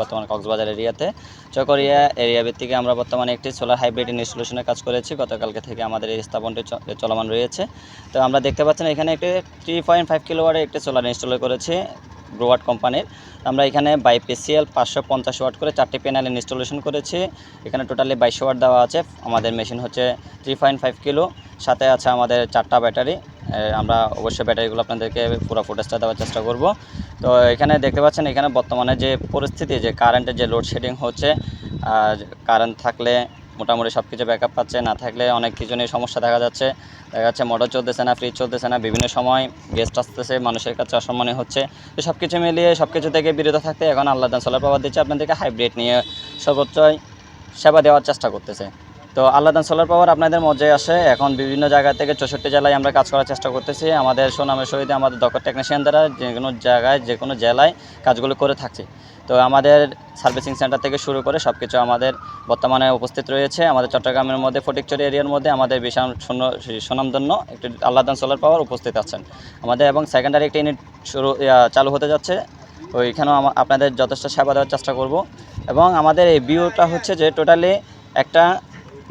বর্তমানে কক্সবাজার এরিয়াতে। চকরিয়া এরিয়া ভিত্তিকে আমরা বর্তমানে একটি সোলার হাইব্রিড ইনস্টলেশনের কাজ করেছি। গতকালকে থেকে আমাদের এই স্থাপনটি চলমান রয়েছে। তো আমরা দেখতে পাচ্ছেন এখানে একটি থ্রি পয়েন্ট ফাইভ কিলোওয়াটের একটি সোলার ইনস্টল করেছি ব্রোয়াট কোম্পানির। আমরা এখানে বাই পিসিএল পাঁচশো পঞ্চাশ ওয়াট করে চারটি প্যানেল ইনস্টলেশন করেছি। এখানে টোটালি বাইশশো ওয়াট দেওয়া আছে। আমাদের মেশিন হচ্ছে থ্রি পয়েন্ট ফাইভ কিলো সাথে আছে আমাদের চারটা ব্যাটারি আমরা অবশ্যই ব্যাটারিগুলো আপনাদেরকে পুরো ফুটেজটা দেওয়ার চেষ্টা করব। তো এখানে দেখতে পাচ্ছেন, এখানে বর্তমানে যে পরিস্থিতি, যে কারেন্টের যে লোডশেডিং হচ্ছে কারেন্ট থাকলে মোটামুটি সব কিছু ব্যাকআপ পাচ্ছে, না থাকলে অনেক কিছু নিয়ে সমস্যা দেখা যাচ্ছে। দেখা যাচ্ছে মোটর চলতেছে না ফ্রিজ চলতেছে না, বিভিন্ন সময় গেস্ট আসতেছে, মানুষের কাছে অসম্মানী হচ্ছে। তো সব কিছু মিলিয়ে সব কিছু থেকে বিরত থাকতে এখন আল্লাহ সোলার পাওয়ার দিচ্ছে, আপনাদেরকে হাইব্রিড নিয়ে সর্বোচ্চই সেবা দেওয়ার চেষ্টা করতেছে। তো আল্লাদান সোলার পাওয়ার আপনাদের মজায় আসে। এখন বিভিন্ন জায়গা থেকে চৌষট্টি জেলায় আমরা কাজ করার চেষ্টা করতেছি। আমাদের সুনামের সহিত আমাদের দক্ষ টেকনিশিয়ান দ্বারা যে কোনো জায়গায়, যে কোনো জেলায় কাজগুলো করে থাকছি। তো আমাদের সার্ভিসিং সেন্টার থেকে শুরু করে সব কিছু আমাদের বর্তমানে উপস্থিত রয়েছে। আমাদের চট্টগ্রামের মধ্যে, ফটিকচুরি এরিয়ার মধ্যে আমাদের বিশাল শূন্য, সুনামধন্য একটি আল্লাদান সোলার পাওয়ার উপস্থিত আছেন। আমাদের এবং সেকেন্ডারি একটি ইউনিট শুরু চালু হতে যাচ্ছে। ওইখানেও আপনাদের যথেষ্ট সেবা দেওয়ার চেষ্টা করব। এবং আমাদের এই ভিউটা হচ্ছে যে টোটালি একটা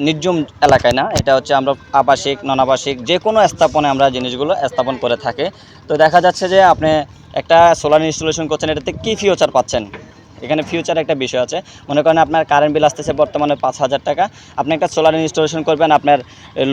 নির্জুম এলাকায় না, এটা হচ্ছে আমরা আবাসিক নন আবাসিক যে কোনো স্থাপনে আমরা জিনিসগুলো স্থাপন করে থাকি। তো দেখা যাচ্ছে যে আপনি একটা সোলার ইনস্টলেশন করছেন, এটাতে কী ফিউচার পাচ্ছেন? এখানে ফিউচার একটা বিষয় আছে। মনে করেন আপনার কারেন্ট বিল আসতেছে বর্তমানে পাঁচ হাজার টাকা। আপনি একটা সোলার ইনস্টলেশন করবেন, আপনার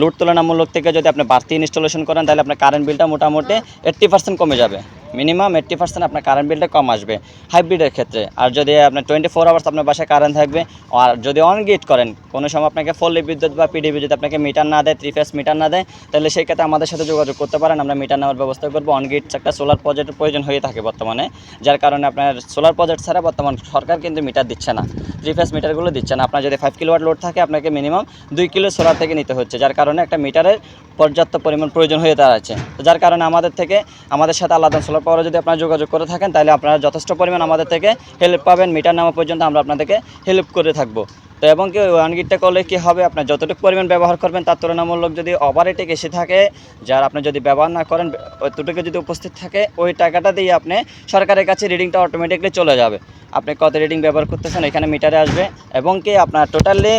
লোড তুলনামূলক থেকে যদি আপনি বাড়তি ইনস্টলেশন করেন, তাহলে আপনার কারেন্ট বিলটা মোটামুটি এইট্টি পার্সেন্ট কমে যাবে। মিনিমাম এইট্টি পার্সেন্ট আপনার কারেন্ট বিলটা কম আসবে হাইব্রিডের ক্ষেত্রে। আর যদি আপনার টোয়েন্টি ফোর আওয়ার্স আপনার বাসায় কারেন্ট থাকবে, আর যদি অন গেট করেন, কোনো সময় আপনাকে ফল্লি বিদ্যুৎ বা পিডিবি যদি আপনাকে মিটার না দেয় থ্রি ফেস মিটার না দেয়, তাহলে সেই ক্ষেত্রে আমাদের সাথে যোগাযোগ করতে পারেন, আমরা মিটার নেওয়ার ব্যবস্থা করব। অন গেট একটা সোলার প্রজেক্টের প্রয়োজন হয়ে থাকে বর্তমানে, যার কারণে আপনার সোলার প্রজেক্ট ছাড়া বর্তমান সরকার কিন্তু মিটার দিচ্ছে না থ্রি ফেস মিটারগুলো দিচ্ছে না। আপনার যদি ফাইভ কিলোয়াট লোড থাকে, আপনাকে মিনিমাম দুই কিলো সোলার থেকে নিতে হচ্ছে, যার কারণে একটা মিটারের পর্যাপ্ত পরিমাণ প্রয়োজন হয়ে দাঁড়াচ্ছে। যার কারণে আমাদের থেকে, আমাদের সাথে আলাদা সোলার পাওয়ারে যদি আপনারা যোগাযোগ করে থাকেন, তাহলে আপনারা যথেষ্ট পরিমাণ আমাদের থেকে হেল্প পাবেন। মিটার নামা পর্যন্ত আমরা আপনাদেরকে হেল্প করে থাকব। তো এবং কি, ওয়ান গিটটা করলে কি হবে? আপনার যতটুকু পরিমাণ ব্যবহার করবেন, তার তুলনামূলক যদি ওভারেটেক এসে থাকে, যার আপনি যদি ব্যবহার না করেন অতটুকু যদি উপস্থিত থাকে, ওই টাকাটা দিয়ে আপনি সরকারের কাছে রিডিংটা অটোমেটিকলি চলে যাবে। আপনি কত রিডিং ব্যবহার করতেছেন এখানে মিটারে আসবে। এবং কি, আপনার টোটালি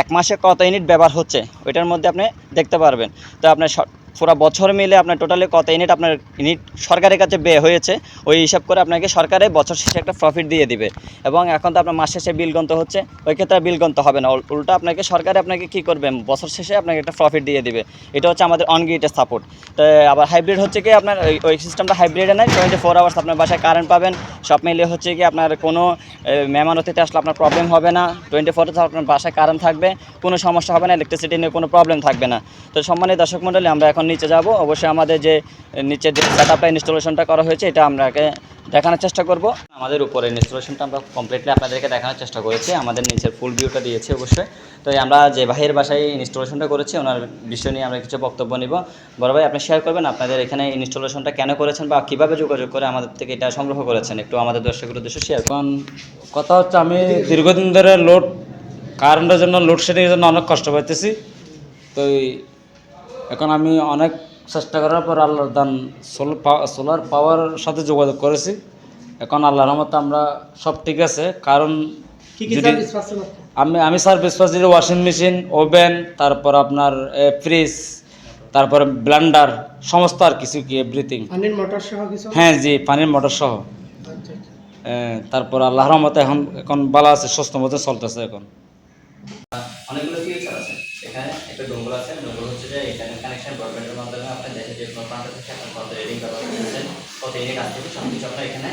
এক মাসে কত ইউনিট ব্যবহার হচ্ছে, ওইটার মধ্যে আপনি দেখতে পারবেন। তো আপনার পুরো বছর মিলে আপনার টোটালি কত ইউনিট আপনার ইউনিট সরকারের কাছে ব্যয় হয়েছে, ওই হিসাব করে আপনাকে সরকারে বছর শেষে একটা প্রফিট দিয়ে দিবে। এবং এখন তো আপনার মাস শেষে বিল গন্ত হচ্ছে, ওই ক্ষেত্রে বিল গন্ত হবে না। উল- উল্টা আপনাকে সরকারে আপনাকে কী করবে? বছর শেষে আপনাকে একটা প্রফিট দিয়ে দিবে। এটা হচ্ছে আমাদের অন গেটের সাপোর্ট তো আবার হাইব্রিড হচ্ছে কি আপনার ওই- সিস্টেমটা হাইব্রিডে নাই টোয়েন্টি ফোর আওয়ার্স আপনার বাসায় কারেন্ট পাবেন। সব মিলিয়ে হচ্ছে কি আপনার কোনো মেহমান অতিথি আসলে আপনার প্রবলেম হবে না। টোয়েন্টি ফোর আপনার বাসায় কারেন্ট থাকবে, কোনো সমস্যা হবে না ইলেকট্রিসিটি নিয়ে কোনো প্রবলেম থাকবে না। তো সম্মানিত দর্শক মণ্ডলী, আমরা এখন নিচে যাব। অবশ্যই আমাদের যে নিচে যে সেট আপটা ইনস্টলেশনটা করা হয়েছে, এটা আমরাকে দেখানোর চেষ্টা করব। আমাদের উপরে ইনস্টলেশনটা আমরা কমপ্লিটলি আপনাদেরকে দেখানোর চেষ্টা করেছি। আমাদের নিচের ফুল ভিউটা দিয়েছি অবশ্যই। তো আমরা যে ভাইয়ের বাসায় ইনস্টলেশনটা করেছি, ওনার বিষয় নিয়ে আমরা কিছু বক্তব্য নিব। বড় ভাই, আপনি শেয়ার করবেন আপনাদের এখানে ইনস্টলেশনটা কেন করেছেন বা কীভাবে যোগাযোগ করে আমাদের থেকে এটা সংগ্রহ করেছেন? একটু আমাদের দর্শকের উদ্দেশ্যে শেয়ার এখন কথা হচ্ছে আমি দীর্ঘদিন ধরে লোড কারেন্টের জন্য লোডশেডিংয়ের জন্য অনেক কষ্ট পাইতেছি। তো এখন আমি অনেক চেষ্টা করার পর আল্লাহর দান সোলার পাওয়ার সাথে যোগাযোগ করেছি। এখন আল্লাহর রহমতে আমরা সব ঠিক আছে কারণ আমি আমি সার্ভিস পাচ্ছি ওয়াশিং মেশিন ওভেন তারপর আপনার ফ্রিজ তারপর ব্লান্ডার সমস্ত আর কিছু কি এভরিথিং হ্যাঁ জি পানির মোটর সহ। আচ্ছা আচ্ছা। তারপর আল্লাহর রহমতে এখন এখন ভালো আছে সুস্থ মতো চলতেছে এখন। অনেকগুলো ফিউচার আছে। এখানে একটা ডোঙ্গল আছে যে ইন্টারনেট কানেকশন ব্রডব্যান্ডের মাধ্যমে আপনার দেশের যে কোনো প্রান্ত থেকে আপনার কত রেডিং ব্যবহার করতেছেন, কত ইউনিট আসছে সব কিছু আপনার এখানে